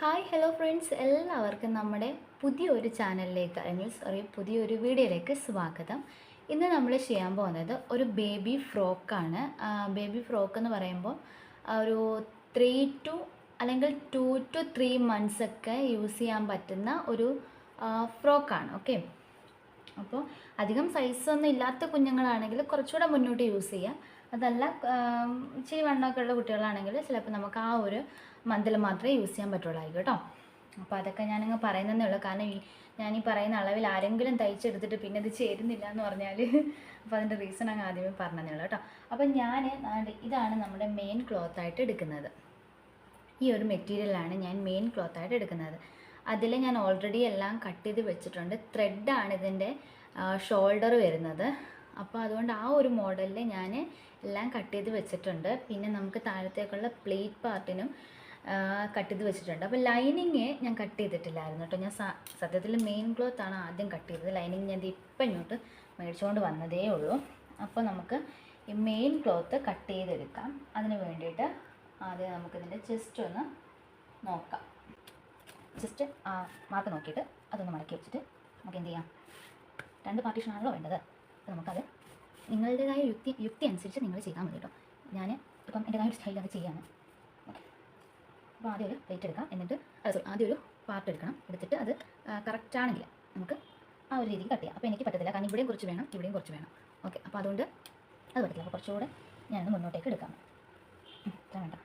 Hi hello friends എല്ലാവർക്കും നമ്മുടെ പുതിയൊരു ചാനലിലേക്ക് അല്ലെങ്കിൽ സോറി പുതിയൊരു വീഡിയോയിലേക്ക് സ്വാഗതം. ഇന്ന് നമ്മൾ ചെയ്യാൻ പോകുന്നത് ഒരു ബേബി ഫ്രോക്കാണ് ബേബി ഫ്രോക്ക് എന്ന് പറയുമ്പോൾ ഒരു ത്രീ ടു അല്ലെങ്കിൽ ടു ടു ത്രീ മന്ത്സ് ഒക്കെ യൂസ് ചെയ്യാൻ പറ്റുന്ന ഒരു ഫ്രോക്കാണ് ഓക്കെ അപ്പോൾ അധികം സൈസൊന്നും ഇല്ലാത്ത കുഞ്ഞുങ്ങളാണെങ്കിൽ കുറച്ചുകൂടെ മുന്നോട്ട് യൂസ് ചെയ്യാം. അതല്ല ഇച്ചിരി വണ്ണമൊക്കെ ഉള്ള കുട്ടികളാണെങ്കിൽ ചിലപ്പോൾ നമുക്ക് ആ ഒരു മന്തിൽ മാത്രമേ യൂസ് ചെയ്യാൻ പറ്റുള്ളായിരിക്കും കേട്ടോ. അപ്പോൾ അതൊക്കെ ഞാനങ്ങ് പറയുന്നതേ ഉള്ളൂ. കാരണം ഞാൻ ഈ പറയുന്ന അളവിൽ ആരെങ്കിലും തയ്ച്ചെടുത്തിട്ട് പിന്നെ ഇത് ചേരുന്നില്ല എന്ന് പറഞ്ഞാൽ അപ്പോൾ അതിന്റെ റീസൺ അങ്ങ് ആദ്യമേ പറഞ്ഞതേ ഉള്ളൂ കേട്ടോ. അപ്പോൾ ഞാൻ ഇതാണ് നമ്മുടെ മെയിൻ ക്ലോത്ത് ആയിട്ട് എടുക്കുന്നത്. ഈ ഒരു മെറ്റീരിയലാണ് ഞാൻ മെയിൻ ക്ലോത്ത് ആയിട്ട് എടുക്കുന്നത്. അതിൽ ഞാൻ ഓൾറെഡി എല്ലാം കട്ട് ചെയ്ത് വെച്ചിട്ടുണ്ട്. ത്രെഡാണ് ഇതിന്റെ ഷോൾഡർ വരുന്നത്. അപ്പോൾ അതുകൊണ്ട് ആ ഒരു മോഡലിൽ ഞാൻ എല്ലാം കട്ട് ചെയ്ത് വെച്ചിട്ടുണ്ട്. പിന്നെ നമുക്ക് താഴത്തേക്കുള്ള പ്ലേറ്റ് പാർട്ടിനും കട്ട് ചെയ്ത് വെച്ചിട്ടുണ്ട്. അപ്പോൾ ലൈനിങ് ഞാൻ കട്ട് ചെയ്തിട്ടില്ലായിരുന്നു കേട്ടോ. ഞാൻ സത്യത്തിൽ മെയിൻ ക്ലോത്ത് ആണ് ആദ്യം കട്ട് ചെയ്തത്. ലൈനിങ് ഞാൻ ഇപ്പം ഇങ്ങോട്ട് മേടിച്ചുകൊണ്ട് വന്നതേ ഉള്ളൂ. അപ്പോൾ നമുക്ക് ഈ മെയിൻ ക്ലോത്ത് കട്ട് ചെയ്തെടുക്കാം. അതിന് വേണ്ടിയിട്ട് ആദ്യം നമുക്കിതിന്റെ ചെസ്റ്റ് ഒന്ന് നോക്കാം. ജസ്റ്റ് മാർക്ക് നോക്കിയിട്ട് അതൊന്ന് മടക്കി വെച്ചിട്ട് നമുക്ക് എന്ത് ചെയ്യാം? രണ്ട് പാർട്ടീഷനാണല്ലോ വേണ്ടത്. അപ്പോൾ നമുക്കത് നിങ്ങളുടേതായ യുക്തി യുക്തി അനുസരിച്ച് നിങ്ങൾ ചെയ്താൽ മതി കേട്ടോ. ഞാൻ ഇപ്പം എന്റെതായ ഒരു സ്റ്റൈലിൽ അത് ചെയ്യാണ് ഓക്കെ അപ്പോൾ ആദ്യം ഒരു പ്ലേറ്റ് എടുക്കാം. എന്നിട്ട് അത് ആദ്യം ഒരു പാർട്ട് എടുക്കണം. എടുത്തിട്ട് അത് കറക്റ്റാണെങ്കിൽ നമുക്ക് ആ ഒരു രീതിക്ക് കട്ട് ചെയ്യാം. അപ്പോൾ എനിക്ക് പറ്റത്തില്ല. കാരണം ഇവിടെയും കുറച്ച് വേണം ഇവിടെയും കുറച്ച് വേണം. ഓക്കെ അപ്പോൾ അതുകൊണ്ട് അത് പറ്റില്ല അപ്പോൾ കുറച്ചുകൂടെ ഞാനൊന്ന് മുന്നോട്ടേക്ക് എടുക്കാം. വേണ്ട.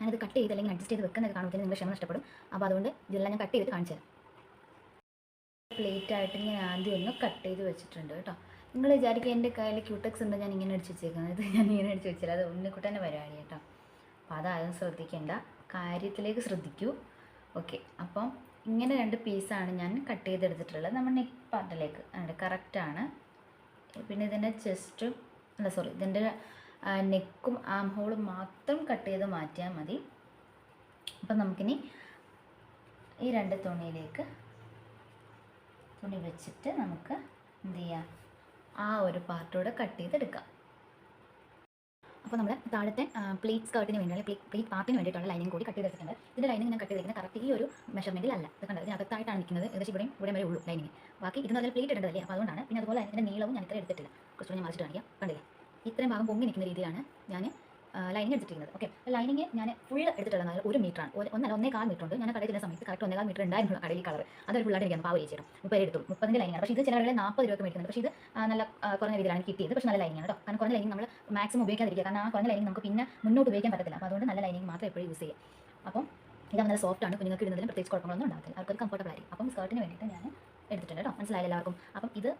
ഞാനിത് കട്ട് ചെയ്ത് അല്ലെങ്കിൽ അഡ്ജസ്റ്റ് ചെയ്ത് വെക്കുന്നത് കാണുമ്പോൾ നിങ്ങൾ ക്ഷമ നഷ്ടപ്പെടും. അപ്പോൾ അതുകൊണ്ട് ഇതെല്ലാം ഞാൻ കട്ട് ചെയ്തിട്ട് കാണിച്ചു തരാം പ്ലേറ്റ് ആയിട്ട് ഞാൻ ആദ്യം ഒന്ന് കട്ട് ചെയ്ത് വെച്ചിട്ടുണ്ട് കേട്ടോ. നിങ്ങൾ വിചാരിക്കുക എന്റെ കയ്യിൽ ക്യൂട്ടക്സ് ഉണ്ട് ഞാൻ ഇങ്ങനെ അടിച്ച് വെച്ചേക്കുന്നത്. ഞാൻ ഇങ്ങനെ അടിച്ച് വെച്ചില്ല. അത് ഉണ്ണിക്കുട്ടന്റെ പരിപാടി കേട്ടോ. അപ്പോൾ അതാരും ശ്രദ്ധിക്കേണ്ട. കാര്യത്തിലേക്ക് ശ്രദ്ധിക്കൂ. ഓക്കെ. അപ്പം ഇങ്ങനെ രണ്ട് പീസാണ് ഞാൻ കട്ട് ചെയ്തെടുത്തിട്ടുള്ളത്. നമ്മൾ നെക്ക് പാർട്ടിലേക്ക് കറക്റ്റാണ് പിന്നെ ഇതിന്റെ ചെസ്റ്റും അല്ല സോറി ഇതിന്റെ നെക്കും ആം ഹോളും മാത്രം കട്ട് ചെയ്ത് മാറ്റിയാൽ മതി. അപ്പം നമുക്കിനി ഈ രണ്ട് തുണിയിലേക്ക് തുണി വെച്ചിട്ട് നമുക്ക് എന്ത് ചെയ്യാം? ആ ഒരു പാർട്ടോടെ കട്ട് ചെയ്തെടുക്കാം. അപ്പോൾ നമ്മൾ താഴത്തെ പ്ലീറ്റ് സ്കേർട്ടിന് വേണ്ടി അല്ലെങ്കിൽ പ്ലീറ്റ് പാർട്ടിന് വേണ്ടിയിട്ടുള്ള ലൈനിങ് കൂടി കട്ട് ചെയ്തിട്ടുണ്ട് ഇതിന്റെ ലൈനിങ് ഞാൻ കട്ട് ചെയ്തിരിക്കുന്നത് കറക്റ്റ് ഈ ഒരു മെഷർമെന്റിൽ അല്ല ഇത് കണ്ടത് ഇതിനകത്തായിട്ടാണ് നിൽക്കുന്നത്. ഏകദേശം ഇവിടെയും ഇവിടെ വരെ ഉള്ളൂ ലൈനിങ് ബാക്കി ഇതിന് നല്ല പ്ലീറ്റ് ഇടേണ്ടതല്ലേ? അപ്പോൾ അതുകൊണ്ടാണ്. പിന്നെ അതുപോലെ ഇതിന്റെ നീളവും ഞാൻ ഇത്ര എടുത്തിട്ടില്ല. കുറച്ചുകൂടി ഞാൻ മറിച്ചിട്ട് കാണിക്കാം. കണ്ടില്ലേ? ഇത്രയും ഭാഗം പൊങ്ങി നിൽക്കുന്ന രീതിയിലാണ് ഞാൻ ലൈനിങ് എടുത്തിരിക്കുന്നത് ഓക്കെ ലൈനിങ് ഞാൻ ഫുൾ എടുത്തിട്ടുള്ള ഒരു മീറ്ററാണ് ഒന്നല്ല ഒന്നേ കാൽ മീറ്റർ ഉണ്ട്. ഞാൻ കടയിൽ ചെന്ന സമയത്ത് കറക്റ്റ് ഒന്നേ കാൽ മീറ്റർ ഉണ്ടായിരുന്നു കടയിൽ കളർ അതൊരു ഫുള്ളായിട്ട് എനിക്ക് പാവ ചേച്ചിടും മുപ്പത് എടുത്തു. മുപ്പതിന്റെ ലൈനാണ് പക്ഷേ ഇത് ചില വേളയിൽ നാൽപ്പത് രൂപ മേടിക്കുന്നത് പക്ഷേ ഇത് നല്ല കുറഞ്ഞ രീതിയിലാണ് കിട്ടിയത്. പക്ഷേ നല്ല ലൈനിങ് കേട്ടോ കാരണം കുറഞ്ഞ ലൈനിങ് നമ്മൾ മാക്സിമം ഉപയോഗിക്കാതിരിക്കുക. കാരണം ആ കുറഞ്ഞ ലൈനിങ് നമുക്ക് പിന്നെ മുന്നോട്ട് ഉപയോഗിക്കാൻ പറ്റത്തില്ല. അപ്പോൾ അതുകൊണ്ട് നല്ല ലൈനിങ് മാത്രം എപ്പോഴും യൂസ് ചെയ്യുക. അപ്പം ഇത് നല്ല സോഫ്റ്റ് ആണ്. കുഞ്ഞുങ്ങൾക്ക് ഇടുന്നതിലും പ്രത്യേകിച്ച് കുഴപ്പങ്ങളൊന്നും ഉണ്ടാകത്തില്ല. അവർക്ക് കംഫർട്ടബിൾ ആയിരിക്കും. അപ്പം സ്കേർട്ടിന് വേണ്ടിയിട്ട് ഞാൻ എടുത്തിട്ടുണ്ട് കേട്ടോ. മനസ്സിലായില്ല എല്ലാവർക്കും? അപ്പം ഇത്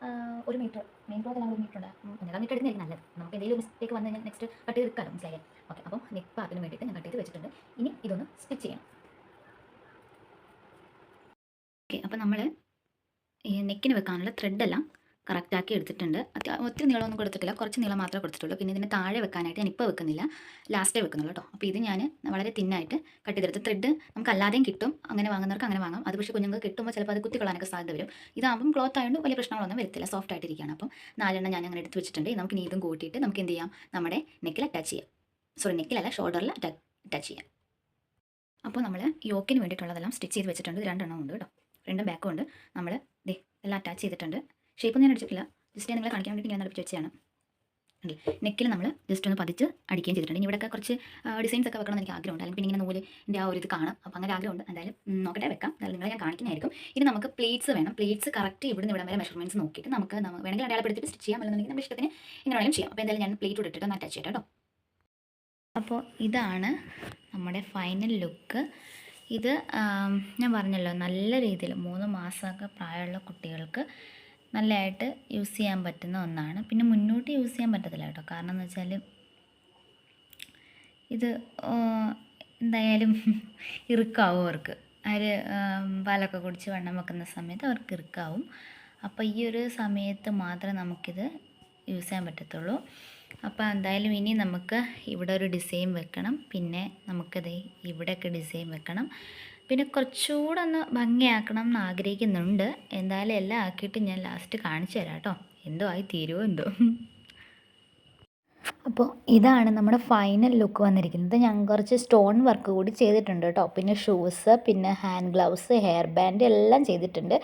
ഒരു മീറ്റർ മെയിൻ ക്ലോത്ത് എല്ലാം ഒരു മീറ്റർ ഉണ്ട് ഒന്നേകാൽ മീറ്റർ എടുക്കുന്നതായിരിക്കും നല്ലത്. നമുക്ക് എന്തെങ്കിലും മിസ്റ്റേക്ക് വന്നു കഴിഞ്ഞാൽ നെക്സ്റ്റ് കട്ട് ചെയ്ത് എടുക്കാമല്ലോ മനസ്സിലായില്ലേ? ഓക്കെ അപ്പം നെക്ക് പാർട്ടിന് വേണ്ടിയിട്ട് ഞാൻ കട്ട് ചെയ്ത് വെച്ചിട്ടുണ്ട്. ഇനി ഇതൊന്ന് സ്റ്റിച്ച് ചെയ്യണം. ഓക്കെ അപ്പം നമ്മൾ ഈ നെക്കിന് വെക്കാനുള്ള ത്രെഡെല്ലാം കറക്റ്റാക്കി എടുത്തിട്ടുണ്ട്. ഒത്തിരി നീളമൊന്നും കൊടുത്തിട്ടില്ല. കുറച്ച് നീളം മാത്രമേ കൊടുത്തിട്ടുള്ളൂ. പിന്നെ ഇതിന് താഴെ വെക്കാനായിട്ട് ഞാൻ വെക്കുന്നില്ല. ലാസ്റ്റേ വെക്കുന്നുള്ളൂ കേട്ടോ. അപ്പോൾ ഇത് ഞാൻ വളരെ തിന്നായിട്ട് കട്ട് ചെയ്തെടുത്ത് ത്രെഡ് നമുക്ക് അല്ലാതെയും കിട്ടും. അങ്ങനെ വാങ്ങുന്നവർക്ക് അങ്ങനെ വാങ്ങാം. അത് പക്ഷേ കുഞ്ഞുങ്ങൾക്ക് കിട്ടുമ്പോൾ ചിലപ്പോൾ അത് കുത്തിക്കൊള്ളാനൊക്കെ സാധ്യത വരും. ഇതാകുമ്പം ക്ലോത്ത് ആയതുകൊണ്ട് വലിയ പ്രശ്നങ്ങളൊന്നും വരത്തില്ല. സോഫ്റ്റ് ആയിട്ടിരിക്കുകയാണ്. അപ്പം നാലെണ്ണം ഞാൻ അങ്ങനെ എടുത്ത് വെച്ചിട്ടുണ്ട്. നമുക്ക് ഇതും കൂട്ടിയിട്ട് നമുക്ക് എന്ത് ചെയ്യാം? നമ്മുടെ നെക്കിൽ അറ്റാച്ച് ചെയ്യാം. സോറി നെക്കിലല്ല ഷോൾഡറിൽ അറ്റാച്ച് ചെയ്യാം. അപ്പോൾ നമ്മൾ യോക്കിന് വേണ്ടിയിട്ടുള്ളതെല്ലാം സ്റ്റിച്ച് ചെയ്ത് വെച്ചിട്ടുണ്ട്. രണ്ടെണ്ണം ഉണ്ട് കേട്ടോ. രണ്ടും ബാക്കും ഉണ്ട്. നമ്മൾ ദേ എല്ലാം അറ്റാച്ച് ചെയ്തിട്ടുണ്ട്. ഷേപ്പ് ഞാൻ അടിച്ചിട്ടില്ല ജസ്റ്റ് ഞാൻ നിങ്ങളെ കാണിക്കാൻ വേണ്ടി ഞാൻ അടുപ്പിച്ച് വെച്ചാണ് നെക്കിൽ നമ്മൾ ജസ്റ്റ് ഒന്ന് പതിച്ച് അടിക്കുകയും ചെയ്തിട്ടുണ്ട്. ഇനി ഇവിടെയൊക്കെ കുറച്ച് ഡിസൈൻസ് ഒക്കെ വെക്കണം എനിക്ക് ആഗ്രഹമുണ്ട്. അല്ലെങ്കിൽ പിന്നെ ഇങ്ങനെ നൂലിന്റെ ആ ഒരു ഇത് കാണാം. അപ്പോൾ അങ്ങനെ ആഗ്രഹമുണ്ട്. എന്തായാലും നോക്കട്ടെ വെക്കാം. എന്തായാലും നിങ്ങളെ ഞാൻ കാണിക്കുന്നതായിരിക്കും. ഇനി നമുക്ക് പ്ലേറ്റ്സ് വേണം. പ്ലേറ്റ്സ് കറക്റ്റ് ഇവിടുന്ന് ഇവിടെ വരെ മെഷർമെന്റ്സ് നോക്കിയിട്ട് നമുക്ക് വേണമെങ്കിൽ അടയാളപ്പെടുത്തിയിട്ട് സ്റ്റിച്ച് ചെയ്യാം. അല്ലെന്നുണ്ടെങ്കിൽ നമ്മുടെ ഇഷ്ടത്തിന് ഇങ്ങനെ ചെയ്യാം. അപ്പോൾ എന്തായാലും ഞാൻ പ്ലേറ്റ് ഇട്ടിട്ട് ഒന്ന് അറ്റാച്ച് ചെയ്യാം കേട്ടോ. അപ്പോൾ ഇതാണ് നമ്മുടെ ഫൈനൽ ലുക്ക് ഇത് ഞാൻ പറഞ്ഞല്ലോ നല്ല രീതിയിൽ മൂന്ന് മാസമൊക്കെ പ്രായമുള്ള കുട്ടികൾക്ക് നല്ലതായിട്ട് യൂസ് ചെയ്യാൻ പറ്റുന്ന ഒന്നാണ്. പിന്നെ മുന്നോട്ട് യൂസ് ചെയ്യാൻ പറ്റത്തില്ല കേട്ടോ. കാരണം എന്ന് വെച്ചാൽ ഇത് എന്തായാലും ഇറുക്കാവും അവർക്ക്. അവർ പാലൊക്കെ കുടിച്ച് വെള്ളം വെക്കുന്ന സമയത്ത് അവർക്ക് ഇറുക്കാവും. അപ്പോൾ ഈ ഒരു സമയത്ത് മാത്രമേ നമുക്കിത് യൂസ് ചെയ്യാൻ പറ്റത്തുള്ളൂ. അപ്പോൾ എന്തായാലും ഇനി നമുക്ക് ഇവിടെ ഒരു ഡിസൈൻ വെക്കണം. പിന്നെ നമുക്കത് ഇവിടെയൊക്കെ ഡിസൈൻ വെക്കണം. പിന്നെ കുറച്ചുകൂടെ ഒന്ന് ഭംഗിയാക്കണം എന്ന് ആഗ്രഹിക്കുന്നുണ്ട് എന്തായാലും എല്ലാം ആക്കിയിട്ട് ഞാൻ ലാസ്റ്റ് കാണിച്ചു തരാം കേട്ടോ. എന്തോ ആയി തീരുമോ എന്തോ. അപ്പോൾ ഇതാണ് നമ്മുടെ ഫൈനൽ ലുക്ക് വന്നിരിക്കുന്നത്. ഞാൻ കുറച്ച് സ്റ്റോൺ വർക്ക് കൂടി ചെയ്തിട്ടുണ്ട് കേട്ടോ. പിന്നെ ഷൂസ് പിന്നെ ഹാൻഡ് ഗ്ലൗസ് ഹെയർ ബാൻഡ് എല്ലാം ചെയ്തിട്ടുണ്ട്.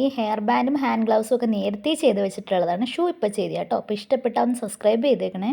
ഈ ഹെയർ ബാൻഡും ഹാൻഡ് ഗ്ലൗസും ഒക്കെ നേരത്തെ ചെയ്ത് വെച്ചിട്ടുള്ളതാണ്. ഷൂ ഇപ്പോൾ ചെയ്ത് കേട്ടോ. അപ്പോൾ ഇഷ്ടപ്പെട്ടാൽ ഒന്ന് സബ്സ്ക്രൈബ് ചെയ്തേക്കണേ.